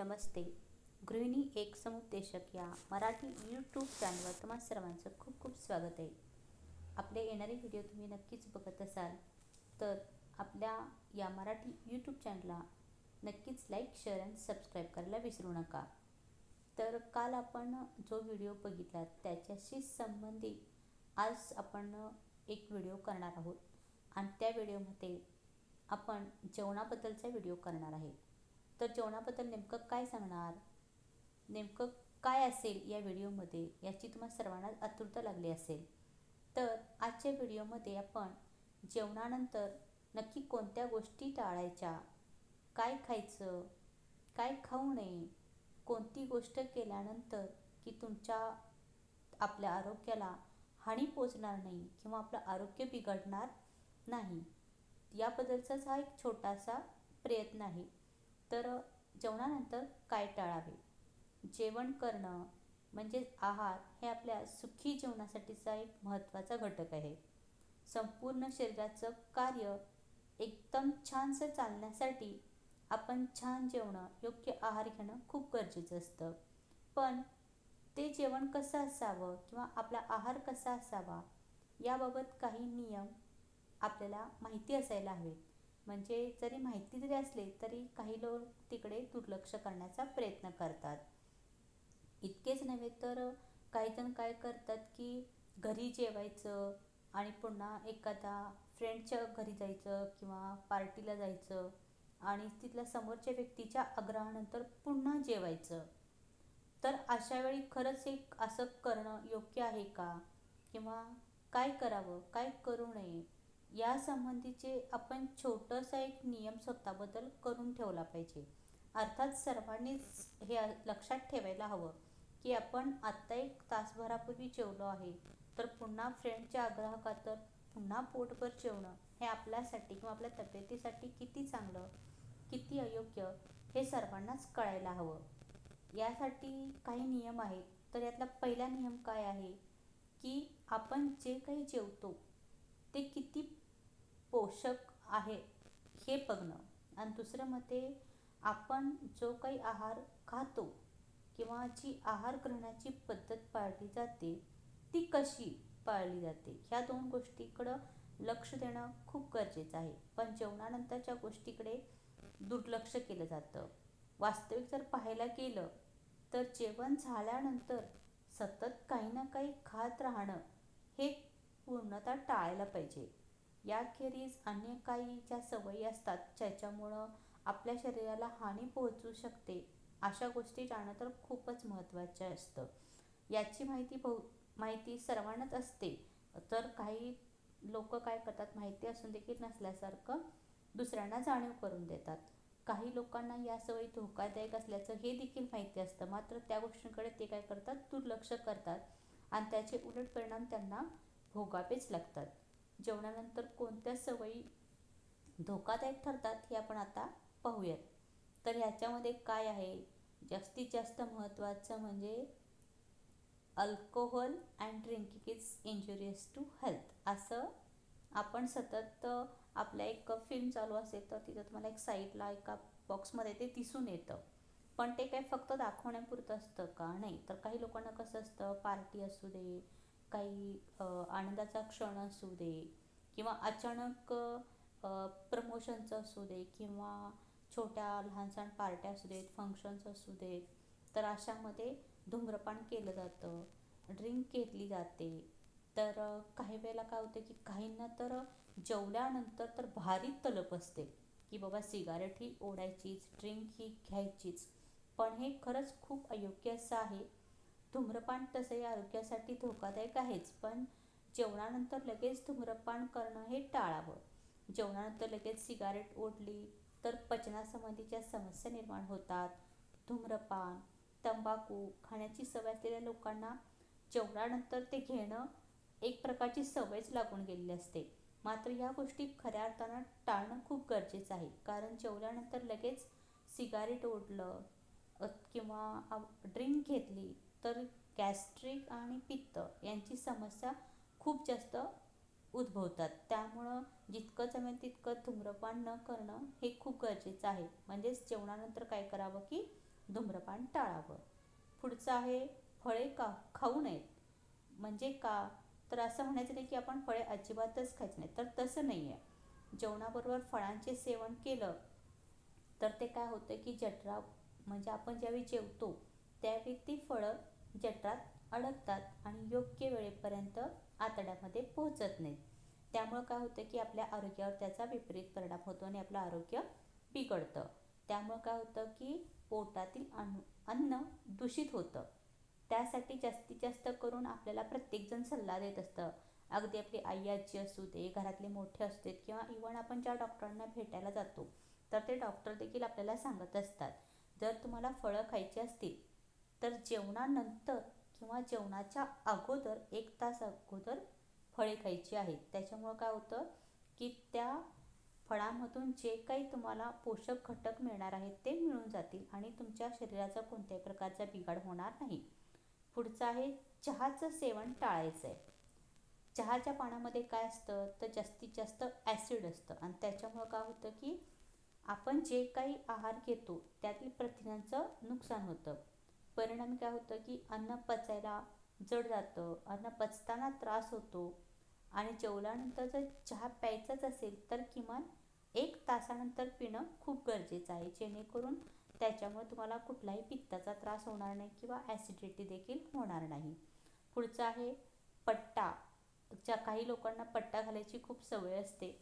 नमस्ते. गृहिणी एक समुपदेशक या मराठी यूट्यूब चॅनलवर तुम्हा सर्वांचं खूप खूप स्वागत आहे. आपले येणारे व्हिडिओ तुम्ही नक्कीच बघत असाल तर आपल्या या मराठी यूट्यूब चॅनलला नक्कीच लाईक शेअर आणि सबस्क्राईब करायला विसरू नका. तर काल आपण जो व्हिडिओ बघितला त्याच्याशी संबंधित आज आपण एक व्हिडिओ करणार आहोत. आणि त्या व्हिडिओमध्ये आपण जेवणाबद्दलचा व्हिडिओ करणार आहे. तर जेवणाबद्दल नेमकं काय सांगणार? नेमकं काय असेल या व्हिडिओमध्ये याची तुम्हाला सर्वांना आतुरता लागली असेल. तर आजच्या व्हिडिओमध्ये आपण जेवणानंतर नक्की कोणत्या गोष्टी टाळायच्या? काय खायचं? काय खाऊ नये? कोणती गोष्ट केल्यानंतर की तुमच्या आपल्या आरोग्याला हानी पोचणार नाही किंवा आपलं आरोग्य बिघडणार नाही? याबद्दलचाच हा एक छोटासा प्रयत्न आहे. तर जेवणानंतर काय टाळावे? जेवण करणं म्हणजेच आहार हे आपल्या सुखी जीवनासाठीचा एक महत्त्वाचा घटक आहे. संपूर्ण शरीराचं कार्य एकदम छानसं चालण्यासाठी आपण छान जेवणं योग्य आहार घेणं खूप गरजेचं असतं. पण ते जेवण कसं असावं किंवा आपला आहार कसा असावा याबाबत काही नियम आपल्याला माहिती असायला हवेत. म्हणजे जरी माहिती जरी असले तरी काही लोक तिकडे दुर्लक्ष करण्याचा प्रयत्न करतात. इतकेच नव्हे तर काहीजण काय करतात की घरी जेवायचं आणि पुन्हा एखादा फ्रेंडच्या घरी जायचं किंवा पार्टीला जायचं आणि तिथल्या समोरच्या व्यक्तीच्या आग्रहानंतर पुन्हा जेवायचं. तर अशा वेळी खरंच एक असं करणं योग्य आहे का? किंवा काय करावं? काय करू नये? यासंबंधीचे आपण छोटंसं एक नियम स्वतःबद्दल करून ठेवला पाहिजे. अर्थात सर्वांनीच हे लक्षात ठेवायला हवं की आपण आत्ता एक तासभरापूर्वी जेवलो आहे तर पुन्हा फ्रेंडच्या आग्रहाखातर पुन्हा पोटभर जेवणं हे आपल्यासाठी किंवा आपल्या तब्येतीसाठी किती चांगलं किती अयोग्य हे सर्वांनाच कळायला हवं. यासाठी काही नियम आहेत तर यातला पहिला नियम काय आहे की आपण जे काही जेवतो ते किती पोषक आहे हे बघणं. आणि दुसरं मते आपण जो काही आहार खातो किंवा जी आहार ग्रहणाची पद्धत पाळली जाते ती कशी पाळली जाते? ह्या दोन गोष्टीकडं लक्ष देणं खूप गरजेचं आहे. पण जेवणानंतरच्या गोष्टीकडे दुर्लक्ष केलं जातं. वास्तविक जर पाहायला गेलं तर जेवण झाल्यानंतर सतत काही ना काही खात राहणं हे पूर्णतः टाळायला पाहिजे. याखेरीज अन्य काही ज्या सवयी असतात ज्याच्यामुळं आपल्या शरीराला हानी पोहोचू शकते अशा गोष्टी जाणं तर खूपच महत्त्वाचं असतं. याची माहिती बहु माहिती सर्वांनाच असते. तर काही लोक काय करतात माहिती असून देखील नसल्यासारखं दुसऱ्यांना जाणीव करून देतात. काही लोकांना या सवयी धोकादायक असल्याचं हे देखील माहिती असतं. मात्र त्या गोष्टींकडे ते काय करतात? दुर्लक्ष करतात. आणि त्याचे उलट परिणाम त्यांना भोगावेच लागतात. जेवणानंतर कोणत्या सवयी धोकादायक ठरतात हे आपण आता पाहूयात. तर ह्याच्यामध्ये काय आहे? जास्तीत जास्त महत्त्वाचं म्हणजे alcohol and drinking is injurious to health. असं आपण सतत आपल्या एक फिल्म चालू असेल तर तिथं तुम्हाला एक साईडला एका बॉक्समध्ये ते दिसून येतं. पण ते काय फक्त दाखवण्यापुरतं असतं का? नाही. तर काही लोकांना कसं असतं? पार्टी असू दे काही आनंदाचा क्षण असू दे किंवा अचानक प्रमोशनचं असू दे किंवा छोट्या लहानसहान पार्ट्या असू देत फंक्शन्स असू देत तर अशामध्ये धूम्रपान केलं जातं ड्रिंक घेतली जाते. तर काही वेळेला काय होतं की काहींना तर जेवल्यानंतर तर भारी तलप असते की बाबा सिगारेट ही ओढायचीच ड्रिंक ही घ्यायचीच. पण हे खरंच खूप अयोग्य असं आहे. धूम्रपान तसंही आरोग्यासाठी धोकादायक आहेच पण जेवणानंतर लगेच धूम्रपान करणं हे टाळावं. जेवणानंतर लगेच सिगारेट ओढली तर पचनासंबंधीच्या समस्या निर्माण होतात. धूम्रपान तंबाखू खाण्याची सवय असलेल्या लोकांना जेवणानंतर ते घेणं एक प्रकारची सवयच लागून गेलेली असते. मात्र या गोष्टी खऱ्या अर्थानं टाळणं खूप गरजेचं आहे. कारण जेवल्यानंतर लगेच सिगारेट ओढलं किंवा ड्रिंक घेतली तर गॅस्ट्रिक आणि पित्त यांची समस्या खूप जास्त उद्भवतात. त्यामुळं जितकं जमेल तितकं धूम्रपान न करणं हे खूप गरजेचं आहे. म्हणजेच जेवणानंतर काय करावं की धूम्रपान टाळावं. पुढचं आहे फळे का खाऊ नयेत? म्हणजे का? तर असं म्हणायचं नाही की आपण फळे अजिबातच खायचं नाही. तर तसं नाही आहे जेवणाबरोबर फळांचे सेवन केलं तर ते काय होतं की जठरा म्हणजे आपण ज्यावेळी जेवतो त्यावेळी ती फळं जठरात अडकतात आणि योग्य वेळेपर्यंत आतड्यामध्ये पोहोचत नाहीत. त्यामुळं काय होतं की आपल्या आरोग्यावर त्याचा विपरीत परिणाम होतो आणि आपलं आरोग्य बिघडतं. त्यामुळं काय होतं की पोटातील अन्न अन्न दूषित होतं. त्यासाठी जास्तीत जास्त करून आपल्याला प्रत्येकजण सल्ला देत असतं. अगदी आपली आई आजी असू दे घरातले मोठे असू देत किंवा इवन आपण ज्या डॉक्टरांना भेटायला जातो तर ते डॉक्टर देखील आपल्याला सांगत असतात. जर तुम्हाला फळं खायची असतील तर जेवणानंतर किंवा जेवणाच्या अगोदर एक तास अगोदर फळे खायची आहेत. त्याच्यामुळं काय होतं की त्या फळांमधून जे काही तुम्हाला पोषक घटक मिळणार आहेत ते मिळून जातील आणि तुमच्या शरीराचा कोणत्याही प्रकारचा बिघाड होणार नाही. पुढचं आहे चहाचं सेवन टाळायचं आहे. चहाच्या पाण्यामध्ये काय असतं? तर जास्तीत जास्त ॲसिड असतं आणि त्याच्यामुळं काय होतं की आपण जे काही आहार घेतो त्यातील प्रथिनांचं नुकसान होतं. परिणामी काय होतं की अन्न पचायला जड जातं अन्न पचताना त्रास होतो आणि जेवल्यानंतर जर चहा प्यायचाच असेल तर किमान एक तासानंतर पिणं खूप गरजेचं आहे. जेणेकरून त्याच्यामुळे तुम्हाला कुठलाही पित्ताचा त्रास होणार नाही किंवा ॲसिडिटी देखील होणार नाही. पुढचं आहे पट्टा. ज्या काही लोकांना पट्टा घालायची खूप सवय असते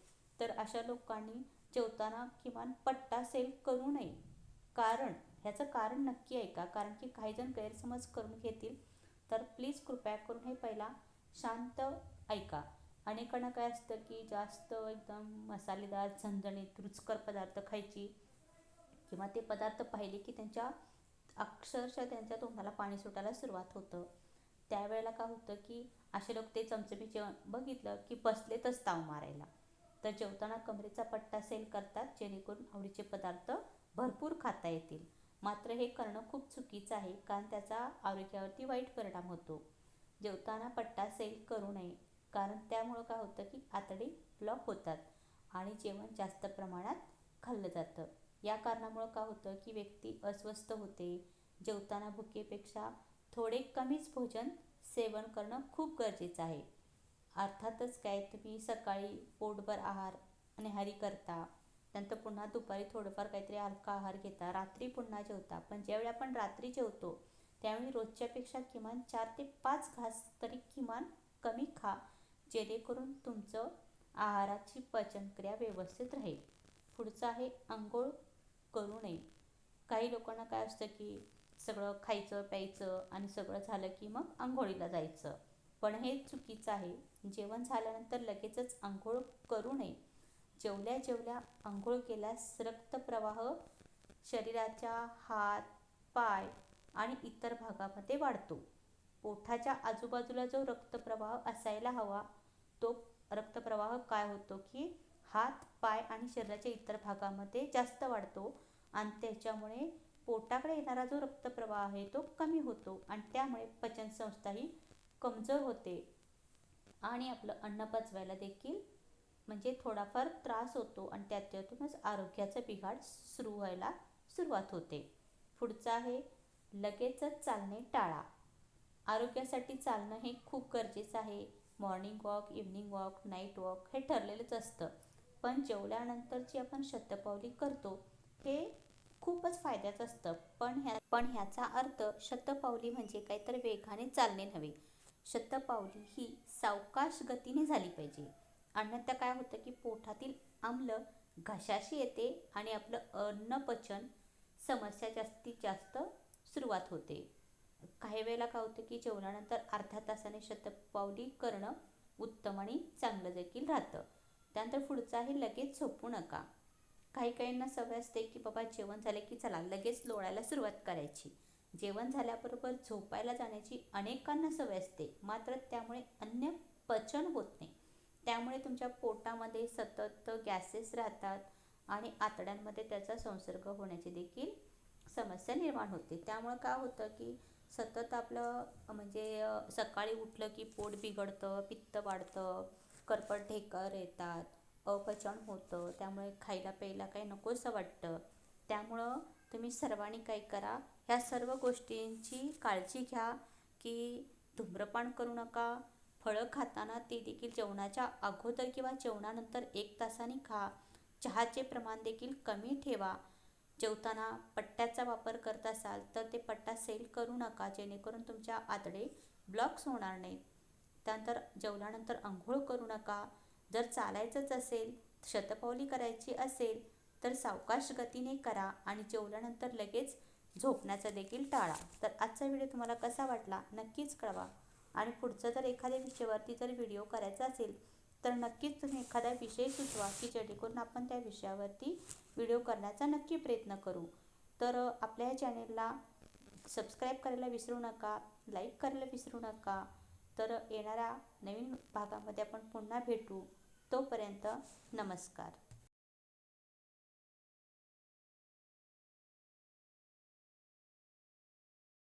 तर अशा लोकांनी जेवताना किमान पट्टा सेल करू नये. कारण ह्याचं कारण नक्की आहे का? कारण की काही जण गैरसमज करून घेतील. तर प्लीज कृपया करून हे पहिला शांत ऐका. अनेकांना काय असतं की जास्त एकदम मसालेदार झणझणीत रुचकर पदार्थ खायची किंवा ते पदार्थ पाहिले की त्यांच्या अक्षरशः त्यांच्या तोंडाला पाणी सुटायला सुरुवात होतं. त्यावेळेला काय होतं की असे लोक ते चमचमी जेवण बघितलं की बसलेतच ताव मारायला. तर जेवताना कमरेचा पट्टा सेल करतात जेणेकरून आवडीचे पदार्थ भरपूर खाता येतील. मात्र हे करणं खूप चुकीचं आहे कारण त्याचा आरोग्यावरती वाईट परिणाम होतो. जेवताना पट्टा सेल करू नये कारण त्यामुळं काय होतं की आतडी ब्लॉक होतात आणि जेवण जास्त प्रमाणात खाल्लं जातं. या कारणामुळं काय होतं की व्यक्ती अस्वस्थ होते जेवताना भुकेपेक्षा थोडे कमीच भोजन सेवन करणं खूप गरजेचं आहे. अर्थातच काय तुम्ही सकाळी पोटभर आहार निहारी करता नंतर पुन्हा दुपारी थोडंफार काहीतरी हलका आहार घेता. रात्री पुन्हा जेवता. पण ज्यावेळी आपण रात्री जेवतो त्यावेळी रोजच्यापेक्षा किमान चार ते पाच घास तरी किमान कमी खा जेणेकरून तुमचं आहाराची पचनक्रिया व्यवस्थित राहील. पुढचं आहे आंघोळ करू नये. काही लोकांना काय असतं की सगळं खायचं प्यायचं आणि सगळं झालं की मग आंघोळीला जायचं. पण हे चुकीचं आहे. जेवण झाल्यानंतर लगेचच आंघोळ करू नये. जेवल्या जेवल्या आंघोळ केल्यास रक्तप्रवाह शरीराच्या हात पाय आणि इतर भागामध्ये वाढतो. पोठाच्या आजूबाजूला जो रक्तप्रवाह असायला हवा तो रक्तप्रवाह काय होतो की हात पाय आणि शरीराच्या इतर भागामध्ये जास्त वाढतो आणि त्याच्यामुळे पोटाकडे येणारा जो रक्तप्रवाह आहे तो कमी होतो आणि त्यामुळे पचनसंस्थाही कमजोर होते. आणि आपलं अन्न पचवायला देखील म्हणजे थोडाफार त्रास होतो आणि त्याच्यातूनच आरोग्याचं बिघाड सुरू व्हायला सुरुवात होते. पुढचं आहे लगेचच चालणे टाळा. आरोग्यासाठी चालणं हे खूप गरजेचं आहे. Morning walk evening walk night walk हे ठरलेलंच असतं. पण जेवल्यानंतर जी आपण शतपावली करतो हे खूपच फायद्याचं असतं. पण ह्या पण ह्याचा अर्थ शतपावली म्हणजे काहीतरी वेगाने चालणे नव्हे. शतपावली ही सावकाश गतीने झाली पाहिजे. अन्यथा काय होतं की पोटातील आम्ल घशाशी येते आणि आपलं अन्नपचन समस्या जास्तीत जास्त सुरुवात होते. काही वेळेला काय होतं की जेवणानंतर अर्ध्या तासाने शतपावली करणं उत्तम आणि चांगलं देखील राहतं. त्यानंतर पुढचं आहे लगेच झोपू नका. काही काहींना सवय असते की बाबा जेवण झाले की चला लगेच लोळायला सुरुवात करायची. जेवण झाल्याबरोबर झोपायला जाण्याची अनेकांना सवय असते. मात्र त्यामुळे अन्न पचन होत नाही. त्यामुळे तुमच्या पोटामध्ये सतत गॅसेस राहतात आणि आतड्यांमध्ये त्याचा संसर्ग होण्याची देखील समस्या निर्माण होते. त्यामुळं काय होतं की सतत आपलं म्हणजे सकाळी उठलं की पोट बिघडतं पित्त वाढतं करपट ढेकर येतात अपचन होतं त्यामुळे खायला प्यायला काही नकोसं वाटतं. त्यामुळं तुम्ही सर्वांनी काय करा ह्या सर्व गोष्टींची काळजी घ्या की धूम्रपान करू नका फळं खाताना ते देखील जेवणाच्या अगोदर किंवा जेवणानंतर एक तासाने खा. चहाचे प्रमाण देखील कमी ठेवा. जेवताना पट्ट्याचा वापर करत असाल तर ते पट्टा सेल करू नका जेणेकरून तुमच्या आतडे ब्लॉक्स होणार नाहीत त्यानंतर जेवल्यानंतर आंघोळ करू नका. जर चालायचंच असेल शतपावली करायची असेल तर सावकाश गतीने करा आणि जेवल्यानंतर लगेच झोपण्याचा देखील टाळा. तर आजचा व्हिडिओ तुम्हाला कसा वाटला नक्कीच कळवा. आणि पुढचं जर एखाद्या विषयावरती जर व्हिडिओ करायचा असेल तर नक्कीच तुम्ही एखादा विषय सुचवा की जेणेकरून आपण त्या विषयावरती व्हिडिओ करण्याचा नक्की प्रयत्न करू. तर आपल्या या चॅनेलला सबस्क्राईब करायला विसरू नका लाईक करायला विसरू नका. तर येणाऱ्या नवीन भागामध्ये आपण पुन्हा भेटू. तोपर्यंत नमस्कार.